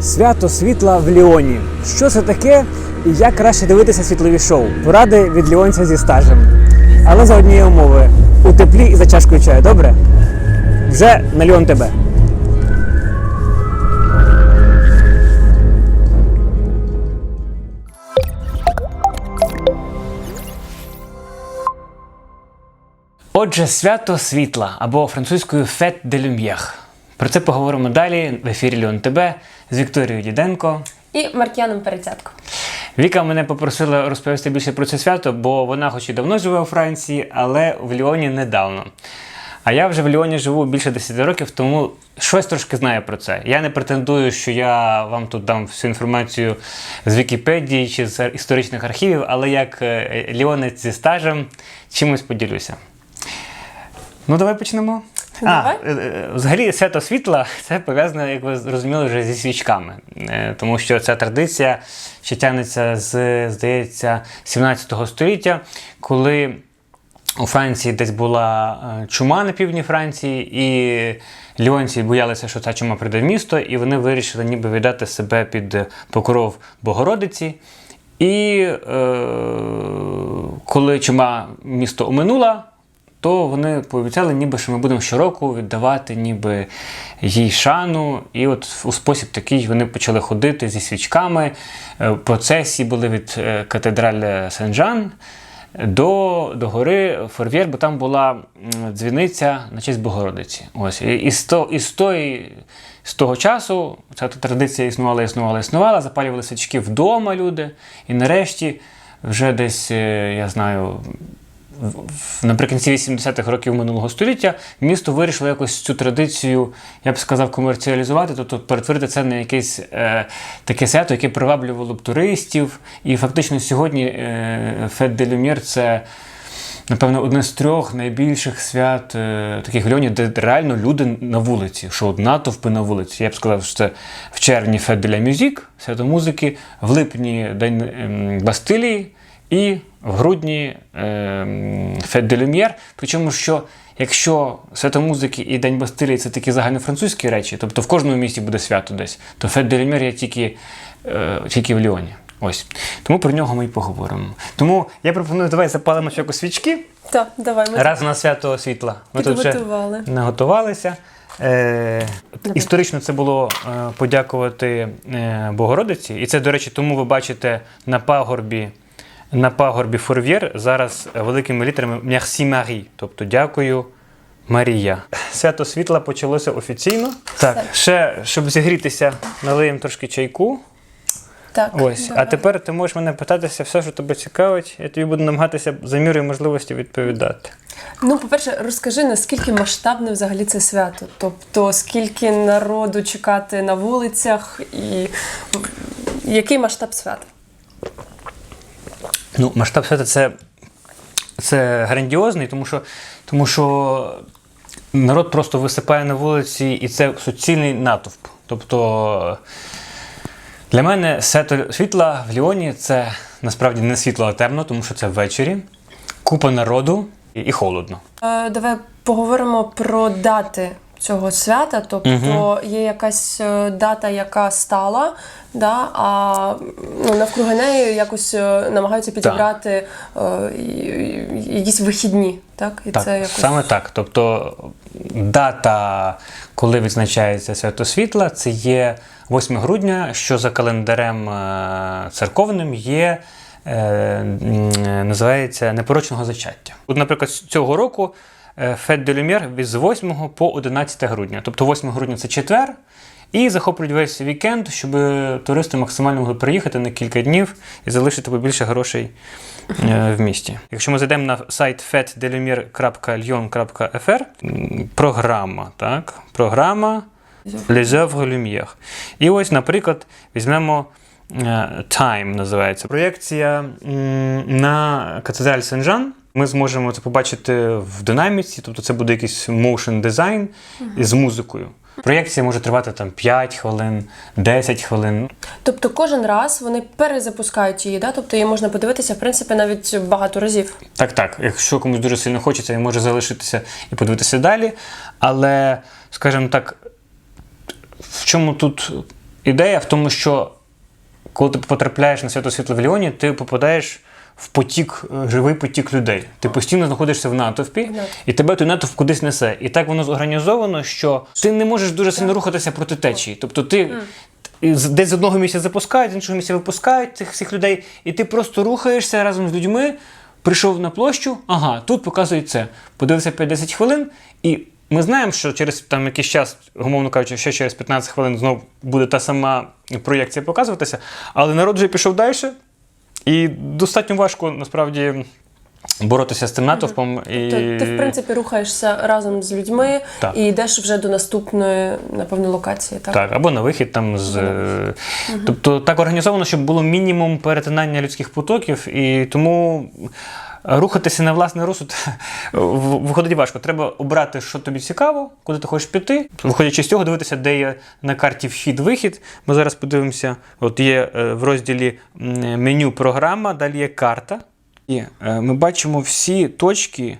Свято світла в Ліоні. Що це таке і як краще дивитися світлові шоу? Поради від ліонця зі стажем. Але за однієї умови у теплі і за чашкою чаю, добре? Вже на Ліон тебе. Отже, свято світла або французькою Fête de Lumière. Про це поговоримо далі в ефірі Ліон ТБ з Вікторією Діденко. І Маркіяном Перецятко. Віка мене попросила розповісти більше про це свято, бо вона, хоч і давно живе у Франції, але в Ліоні недавно. А я вже в Ліоні живу більше 10 років, тому щось трошки знаю про це. Я не претендую, що я вам тут дам всю інформацію з Вікіпедії чи з історичних архівів, але як е, ліонець зі стажем чимось поділюся. Ну, давай почнемо. Давай. А, е, е, взагалі, свято світла це пов'язано, як ви зрозуміли, вже зі свічками. Е, Тому що ця традиція ще тягнеться з, здається, 17 століття, коли у Франції десь була чума на півдні Франції, і ліонці боялися, що ця чума прийде в місто, і вони вирішили ніби віддати себе під покров Богородиці. І е, коли чума місто оминула, то вони пообіцяли, ніби що ми будемо щороку віддавати ніби їй шану. І от у спосіб такий вони почали ходити зі свічками. Е, Процесії були від е, катедралі Сен-Жан до, до гори Форвєр, бо там була дзвіниця на честь Богородиці. Ось. І, і, з, і з, тої, з того часу ця традиція існувала, існувала, існувала, запалювали свічки вдома люди. І нарешті, вже десь, е, я знаю, наприкінці 80-х років минулого століття місто вирішило якось цю традицію, я б сказав, комерціалізувати, тобто перетворити це на якесь е, таке свято, яке приваблювало б туристів. І фактично сьогодні е, Фет де Люм'єр це. Напевно, одне з трьох найбільших свят е, таких в Льоні, де реально люди на вулиці, що натовпи на вулиці. Я б сказав, що це в червні Фет де ля Мюзік, свято музики, в липні День ем, Бастилії і в грудні ем, Фет де Люм'єр. Причому, що якщо свято музики і День Бастилії це такі загальнофранцузькі речі, тобто в кожному місті буде свято десь, то Фет де Люм'єр є тільки, е, тільки в Ліоні. Ось. Тому про нього ми і поговоримо. Тому я пропоную, давай запалимо ще якось свічки. Так, давай ми Раз на свято світла. Ми тут вже підготували. наготувалися. Е, історично це було е, подякувати е, Богородиці. І це, до речі, тому ви бачите на пагорбі, на пагорбі Форв'єр зараз великими літерами Merci Marie, тобто дякую. Марія. Свято світла почалося офіційно. Так, ще, щоб зігрітися, налиємо трошки чайку. Так, Ось. А тепер ти можеш мене питатися все, що тебе цікавить. Я тобі буду намагатися за мірою можливості відповідати. Ну, по-перше, розкажи, наскільки масштабне взагалі це свято? Тобто, скільки народу чекати на вулицях і який масштаб свята? Ну, масштаб свята це, це грандіозний, тому що, тому що народ просто висипає на вулиці, і це суцільний натовп. Тобто для мене свято світла в Ліоні це насправді не світло, а темно, тому що це ввечері, купа народу і, і холодно. Е, давай поговоримо про дати цього свята. Тобто є якась е, дата, яка стала, да, а ну, навкруги неї якось е, намагаються підібрати е, якісь вихідні. Так? І Так, це якось... саме так. Тобто дата, коли відзначається свято світла, це є 8 грудня, що за календарем е, церковним є. Називається непорочного зачаття. От, наприклад, цього року Фет де Люмєр від з 8 по 11 грудня. Тобто 8 грудня це четвер, і захоплюють весь вікенд, щоб туристи максимально могли приїхати на кілька днів і залишити побільше грошей е, в місті. Якщо ми зайдемо на сайт fetdelumiere.lyon.fr, програма, так? Програма Les Lumière. І ось, наприклад, візьмемо е, Time називається. Проєкція на катедраль Сен-Жан. Ми зможемо це побачити в динаміці, тобто це буде якийсь motion дизайн з музикою. Проєкція може тривати там 5 хвилин, 10 хвилин. Тобто кожен раз вони перезапускають її, да? тобто її можна подивитися, в принципі, навіть багато разів. Так, так. Якщо комусь дуже сильно хочеться, він може залишитися і подивитися далі. Але, скажімо так, в чому тут ідея в тому, що коли ти потрапляєш на свято світло в Ліоні, ти попадаєш в потік, е, живий потік людей. Ти постійно знаходишся в натовпі, і тебе той натовп кудись несе. І так воно зорганізовано, що ти не можеш дуже сильно рухатися проти течії. Тобто ти. і Десь з одного місця запускають, з іншого місця випускають цих всіх людей, і ти просто рухаєшся разом з людьми, прийшов на площу, ага, тут показують це. Подивився 5-10 хвилин, і ми знаємо, що через там якийсь час, умовно кажучи, ще через 15 хвилин знов буде та сама проєкція показуватися, але народ вже пішов далі, і достатньо важко насправді боротися з тим натовпом. І... ти, ти, в принципі, рухаєшся разом з людьми Так. і йдеш вже до наступної, напевно, локації. Так? Так, або на вихід там з. е, Тобто так організовано, щоб було мінімум перетинання людських потоків, і тому рухатися на власний розсуд виходить важко. Треба обрати, що тобі цікаво, куди ти хочеш піти. Виходячи з цього, дивитися, де є на карті вхід-вихід. Ми зараз подивимося, от є е, в розділі меню програма, далі є карта. І е, ми бачимо всі точки,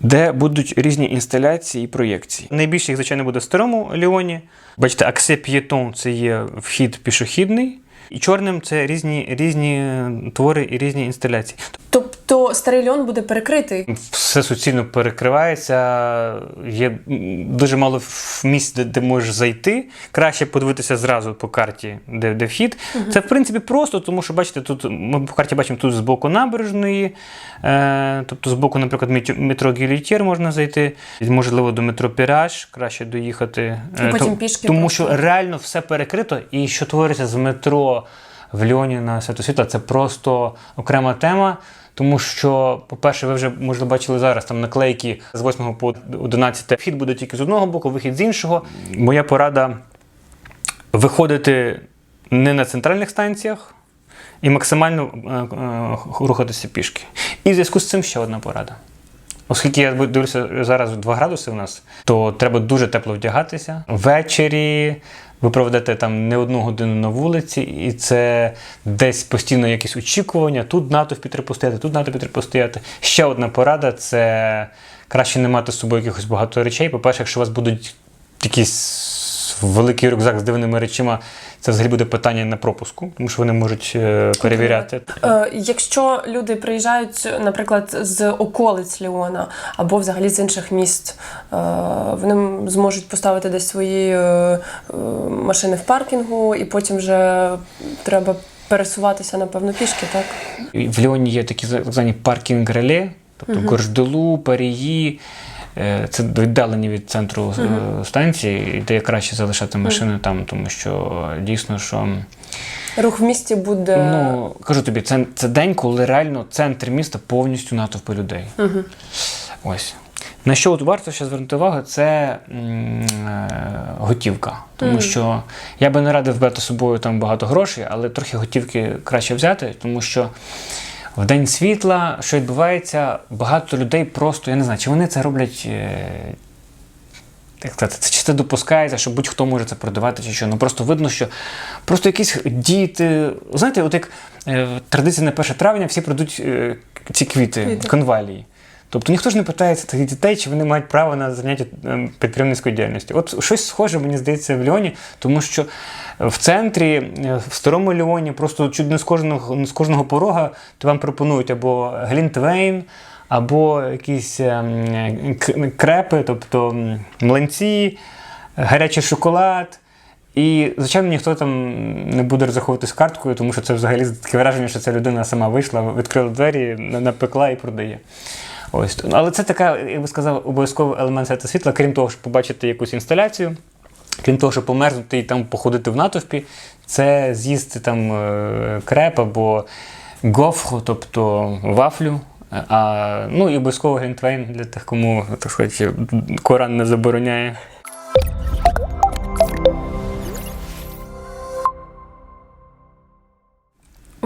де будуть різні інсталяції і проєкції. Найбільше їх, звичайно, буде в старому Ліоні. Бачите, аксе п'єтон це є вхід пішохідний. І чорним це різні, різні твори і різні інсталяції. Тобто старий льон буде перекритий. Все суцільно перекривається, є дуже мало місць, де, де можеш зайти. Краще подивитися зразу по карті, де, де вхід. Це в принципі просто, тому що бачите, тут ми по карті бачимо тут з боку набережної, е, тобто з боку, наприклад, метро Гілітєр можна зайти, можливо, до метро Піраж, краще доїхати. І Е, потім то- пішки Тому просто. що реально все перекрито, і що твориться з метро в Льоні на Святосвіта, це просто окрема тема. Тому що, по-перше, ви вже можливо бачили зараз там наклейки з 8 по 11. Вхід буде тільки з одного боку, вихід з іншого. Моя порада виходити не на центральних станціях і максимально е, е, рухатися пішки. І в зв'язку з цим ще одна порада. Оскільки я дивлюся зараз 2 градуси у нас, то треба дуже тепло вдягатися. Ввечері ви проведете там не одну годину на вулиці, і це десь постійно якісь очікування. Тут натовпі треба тут натовп треба. Ще одна порада це краще не мати з собою якихось багато речей. По-перше, якщо у вас будуть якісь великий рюкзак з дивними речима, це взагалі буде питання на пропуску, тому що вони можуть е, перевіряти. Е, якщо люди приїжджають, наприклад, з околиць Ліона або взагалі з інших міст, е, вони зможуть поставити десь свої машини в паркінгу, і потім вже треба пересуватися, напевно, пішки, так? В Ліоні є такі так звані паркінг-реле, тобто Горжделу, Парії. Е, Це віддалені від центру е, станції, де краще залишати машину там, тому що е, дійсно, що Рух в місті буде. ну кажу тобі, це, це день, коли реально центр міста повністю натовпи людей. Ось. На що от варто ще звернути увагу, це м, готівка. Тому що я би не радив брати з собою там багато грошей, але трохи готівки краще взяти, тому що в день світла, що відбувається, багато людей просто, я не знаю, чи вони це роблять. е, як сказати, це чисто допускається, що будь-хто може це продавати чи що. Ну просто видно, що просто якісь діти. Знаєте, от як е, традиція на 1 травня, всі продають е, ці квіти, Квіти. конвалії. Тобто ніхто ж не питається цих дітей, чи вони мають право на заняття е, підприємницькою діяльністю. От щось схоже, мені здається, в Ліоні, тому що в центрі, е, в старому Ліоні, просто чуть не з кожного, не з кожного порога то вам пропонують або глінтвейн, або якісь ем, крепи, тобто млинці, гарячий шоколад. І, звичайно, ніхто там не буде розраховуватись карткою, тому що це взагалі таке враження, що ця людина сама вийшла, відкрила двері, напекла і продає. Ось. Але це така, я би сказав, обов'язковий елемент свята світла, крім того, щоб побачити якусь інсталяцію, крім того, щоб померзнути і там походити в натовпі, це з'їсти там е, креп або гофру, тобто вафлю. А, ну і обов'язково глінтвейн для тих, кому так сказати, Коран не забороняє.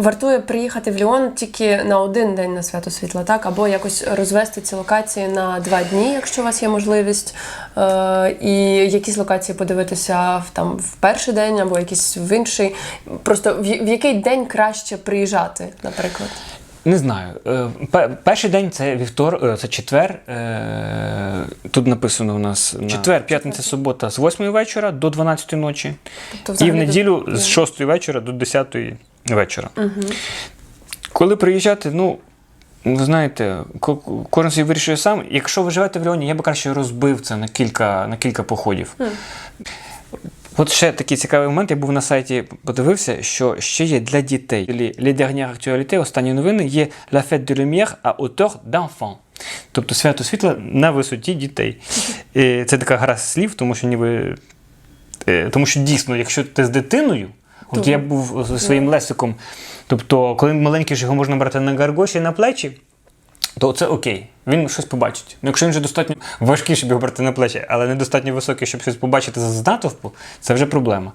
Вартує приїхати в Ліон тільки на один день на свято світла, так? Або якось розвести ці локації на два дні, якщо у вас є можливість. Е, і якісь локації подивитися в, там, в перший день або якісь в інший. Просто в, в який день краще приїжджати, наприклад. Не знаю. Е, Перший день це вівтор, е, це четвер. Е, Тут написано у нас четвер, п'ятниця, субота з 8 вечора до 12 ночі. Тобто, І в неділю тут- з 6 вечора до 10 вечора. Коли приїжджати, ну. Ви знаєте, ко- ко- кожен собі вирішує сам. Якщо ви живете в Леоні, я би краще розбив це на кілька, на кілька походів. От ще такий цікавий момент. Я був на сайті, подивився, що ще є для дітей. Les dernières actualités, останні новини є La fête de lumière à hauteur d'enfant. Тобто свято світла на висоті дітей. І це така гра слів, тому що ніби. е, Тому що дійсно, якщо ти з дитиною, от То- я був зі своїм лесиком, тобто, коли маленький ж його можна брати на гаргоші на плечі, то це окей, він щось побачить. Ну, якщо він вже достатньо важкий, щоб його брати на плечі, але недостатньо високий, щоб щось побачити з натовпу, це вже проблема.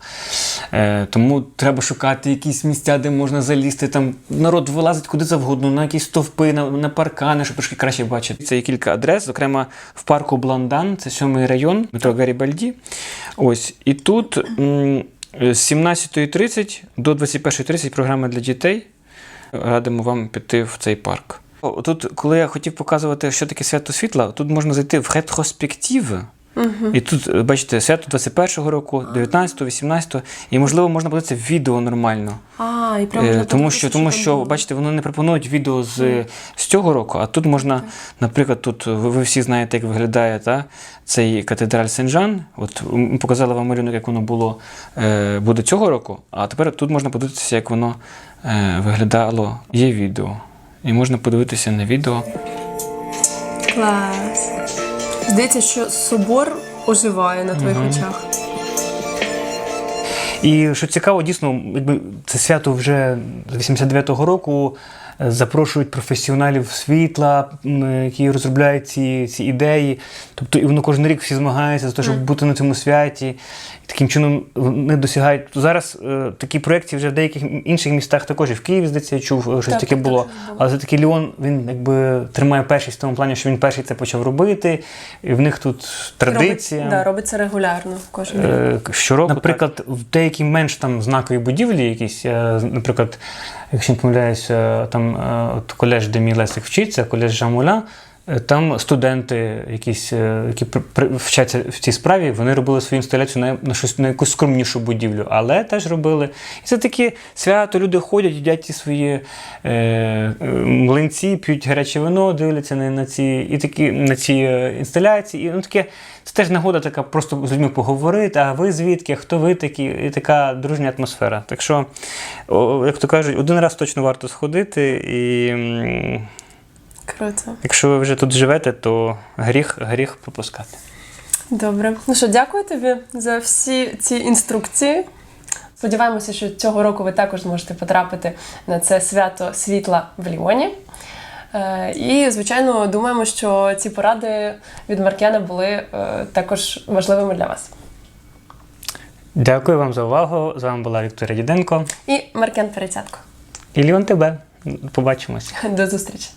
Е, тому треба шукати якісь місця, де можна залізти. Там народ вилазить куди завгодно, на якісь стовпи, на, на паркани, щоб трошки краще бачити. Це є кілька адрес, зокрема в парку Бландан, це сьомий район, метро Гарібальді. Ось. І тут м, з 17.30 до 21.30 програма для дітей. Радимо вам піти в цей парк. Тут, коли я хотів показувати, що таке свято світла, тут можна зайти в ретроспективи. І тут, е, бачите, свято 21-го року, 19-го, 18-го, і можливо можна подивитися відео нормально. А, і прям Е, тому що, тому що бачите, вони не пропонують відео з, з цього року, а тут можна, наприклад, тут ви, ви всі знаєте, як виглядає та, цей катедраль Сен-Жан. От м, показала вам малюнок, як воно було е, буде цього року, а тепер тут можна подивитися, як воно е, виглядало. Є відео. І можна подивитися на відео. Клас. Здається, що собор оживає на твоїх очах. І що цікаво, дійсно, якби це свято вже з 89-го року запрошують професіоналів світла, які розробляють ці, ці ідеї. Тобто, і воно кожен рік всі змагаються за те, щоб бути на цьому святі. І таким чином вони досягають. Зараз е, такі проекти вже в деяких інших містах також і в Києві, здається, я чув, е, щось Так, таке так, було. так. Але все таки Ліон він якби тримає першість в тому плані, що він перший це почав робити. І в них тут традиція. Робить, да, робить це регулярно кожен рік. Е, Щороку, наприклад, в деякі менш там знакові будівлі, якісь, е, наприклад, якщо не помиляюся, там е, от колеж, де Лесик вчиться, колеж Жамуля. Е, Там студенти, якісь, е, які вчаться в цій справі, вони робили свою інсталяцію на, на щось на якусь скромнішу будівлю, але теж робили. І це таке свято, люди ходять, їдять ті свої е, е, млинці, п'ють гаряче вино, дивляться на, на ці і такі на ці інсталяції. І ну таке це теж нагода така просто з людьми поговорити, а ви звідки, хто ви такі, і така дружня атмосфера. Так що, як то кажуть, один раз точно варто сходити, і Круто. якщо ви вже тут живете, то гріх, гріх пропускати. Добре. Ну що, дякую тобі за всі ці інструкції. Сподіваємося, що цього року ви також зможете потрапити на це свято світла в Ліоні. Е, І, звичайно, думаємо, що ці поради від Маркяна були е, також важливими для вас. Дякую вам за увагу. З вами була Вікторія Діденко І Маркян Перецятко. і Ліон тебе. Побачимось. До зустрічі!